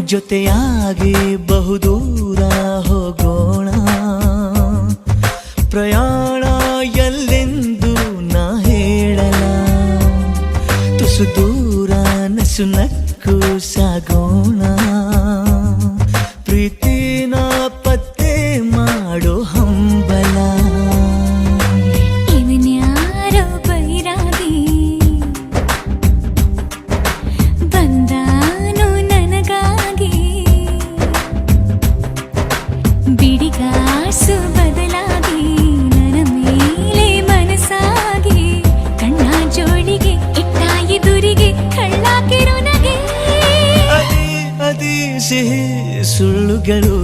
ಜೊತೆಯಾಗಿ ಬಹುದೂರ ಹೋಗೋಣ. ಪ್ರಯಾಣ ಎಲ್ಲೆಂದು ನಾ ಹೇಳಲ ತುಸು ದೂರ ನಸು ನಕ್ಕು ಸಾಗೋಣ. ಬಿಡಿಗಾಸು ಬದಲಾಗಿ ನನ್ನ ಮೇಲೆ ಮನಸ್ಸಾಗಿ ಕಣ್ಣ ಜೋಳಿಗೆ ಇಟ್ಟ ಎದುರಿಗೆ ಕಳ್ಳಾಕಿರೋ ಸುಳ್ಳುಗಳು.